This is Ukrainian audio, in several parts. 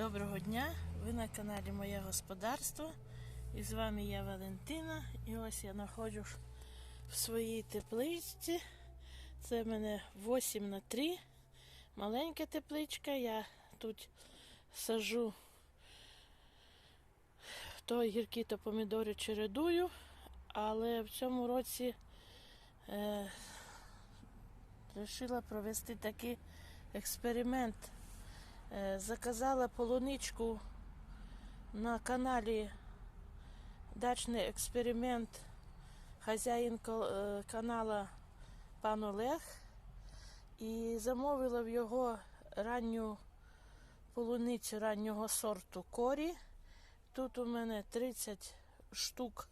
Доброго дня! Ви на каналі Моє Господарство. І з вами я Валентина. І ось я знаходжусь в своїй тепличці. Це в мене 8 на 3. Маленька тепличка. Я тут сажу то гіркі, то помідори чередую. Але в цьому році е, вирішила провести такий експеримент. Е, Заказала полуничку на каналі Дачний експеримент хазяїн е, канала пан Олег. І замовила в його ранню полуницю раннього сорту корі. Тут у мене 30 штук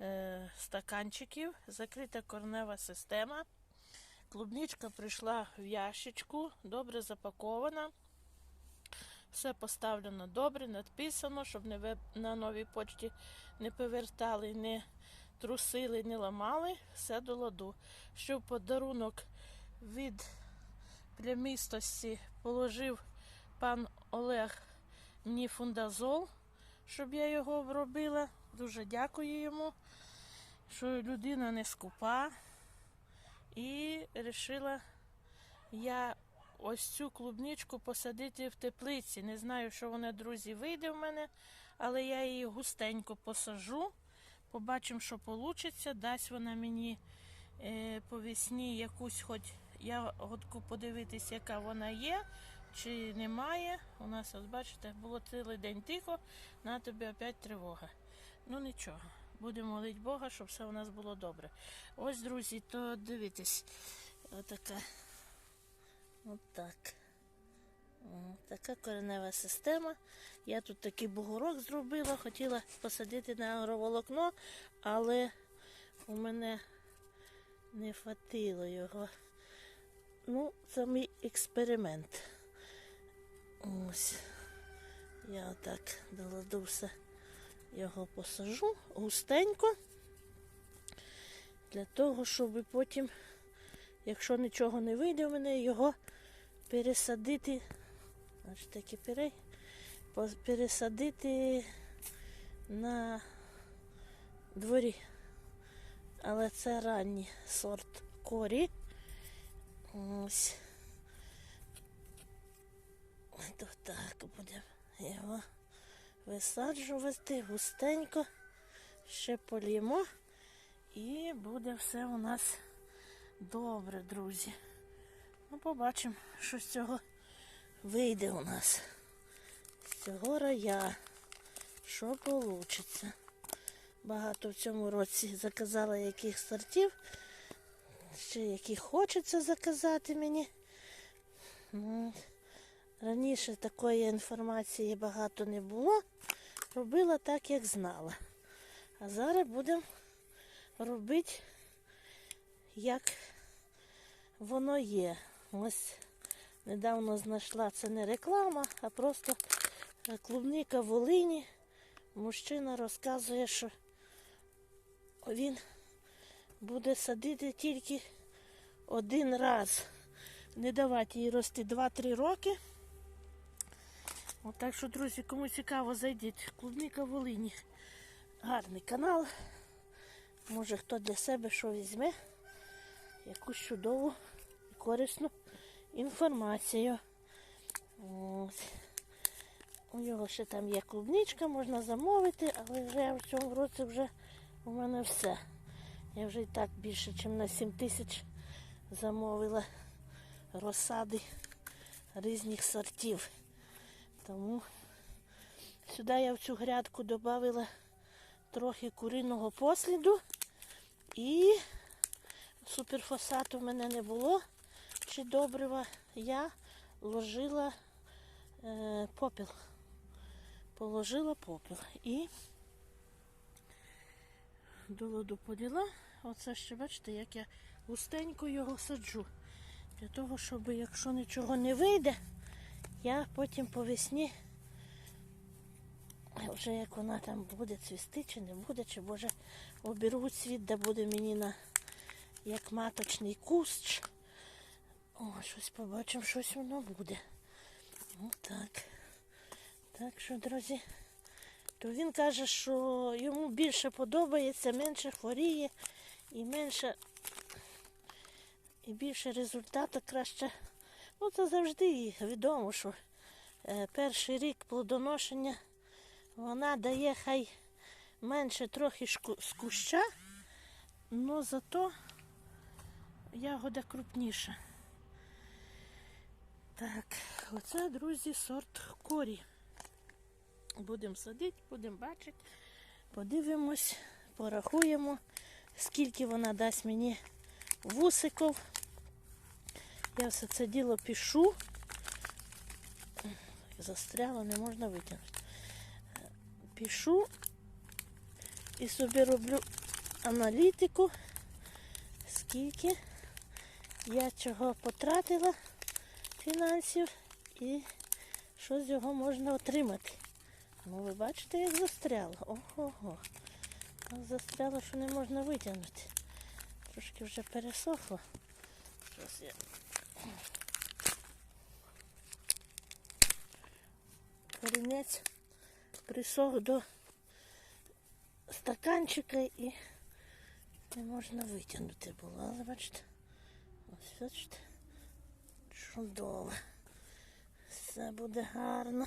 е, стаканчиків, закрита корнева система. Клубничка прийшла в ящичку, добре запакована. Все поставлено добре, надписано, щоб не на новій почті не повертали, не трусили, не ламали. Все до ладу. Що в подарунок від плямістості положив пан Олег мені фундазол, щоб я його обробила. Дуже дякую йому, що людина не скупа. І вирішила я ось цю клубничку посадити в теплиці. Не знаю, що вона, друзі, вийде в мене, але я її густенько посажу. Побачимо, що вийде. Дасть вона мені е, по весні якусь хоч ягодку подивитись, яка вона є, чи немає. У нас, от бачите, було цілий день тихо, на тобі опять тривога. Ну нічого. Будемо молити Бога, щоб все у нас було добре. Ось, друзі, то дивитесь. Отака. Отак. Така коренева система. Я тут такий бугорок зробила, хотіла посадити на агроволокно, але у мене не хватило його. Ну, це мій експеримент. Ось. Я отак до ладу все його посажу густенько. Для того, щоб потім, якщо нічого не вийде в мене, його пересадити. Ось таки перей, пересадити на дворі. Але це ранній сорт корі. Ось. То так будемо його висаджувати густенько. Ще поліємо. І буде все у нас добре, друзі. Ну, побачимо, що з цього вийде у нас. З цього рая. Що вийде. Багато в цьому році заказала яких сортів. Ще які хочеться заказати мені. Ну, Раніше такої інформації багато не було. Робила так, як знала. А зараз будемо робити, як воно є. Ось недавно знайшла це не реклама, а просто клубника в Волині. Мужчина розказує, що він буде садити тільки один раз. Не давати їй рости 2-3 роки. От так що, друзі, кому цікаво, зайдіть. Клубника Волині. Гарний канал. Може хто для себе що візьме. Якусь чудову і корисну інформацію. У нього ще там є клубничка, можна замовити, але вже в цьому році вже у мене все. Я вже і так більше, ніж на 7 тисяч замовила розсади різних сортів. Тому сюди я в цю грядку додала трохи куриного посліду і суперфосату в мене не було чи добрива. Я ложила е, попіл. Положила попіл і до ладу поділа. Оце ще бачите, як я густенько його саджу. Для того, щоб якщо нічого не вийде, я потім по весні, вже як вона там буде цвісти, чи не буде, чи може обірву цвіт, де буде мені на як маточний кущ. О, щось побачимо, щось воно буде. Отак. Так що, друзі, то він каже, що йому більше подобається, менше хворіє і менше і більше результату краще. Ну, це завжди відомо, що е, перший рік плодоношення вона дає хай менше трохи з куща, але зато ягода крупніша. Так, оце, друзі, сорт корі. Будемо садити, будемо бачити, подивимось, порахуємо, скільки вона дасть мені вусиків. Я все це діло пишу. Застряло, не можна витягнути. Пишу і собі роблю аналітику, скільки я чого потратила фінансів і що з його можна отримати. Ну, ви бачите, як застряло. Ого-го. Застряло, що не можна витягнути. Трошки вже пересохло. Зараз я корінець присох до стаканчика і не можна витягнути було. Але бачите, ось бачите, чудово. Все буде гарно.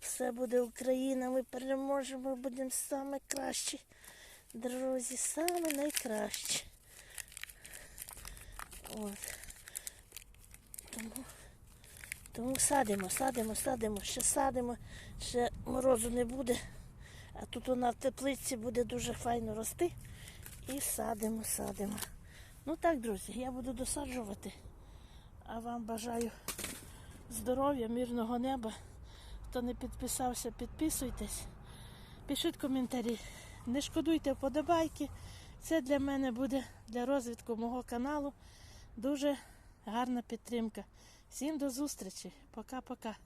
Все буде Україна, ми переможемо, будемо саме кращі. Друзі, саме найкращі. От. Тому, тому садимо, садимо, садимо, ще садимо, ще морозу не буде. А тут вона в теплиці буде дуже файно рости. І садимо, садимо. Ну так, друзі, я буду досаджувати. А вам бажаю здоров'я, мирного неба. Хто не підписався, підписуйтесь. Пишіть коментарі. Не шкодуйте вподобайки. Це для мене буде для розвитку мого каналу дуже гарна підтримка. Всім до зустрічі. Пока-пока.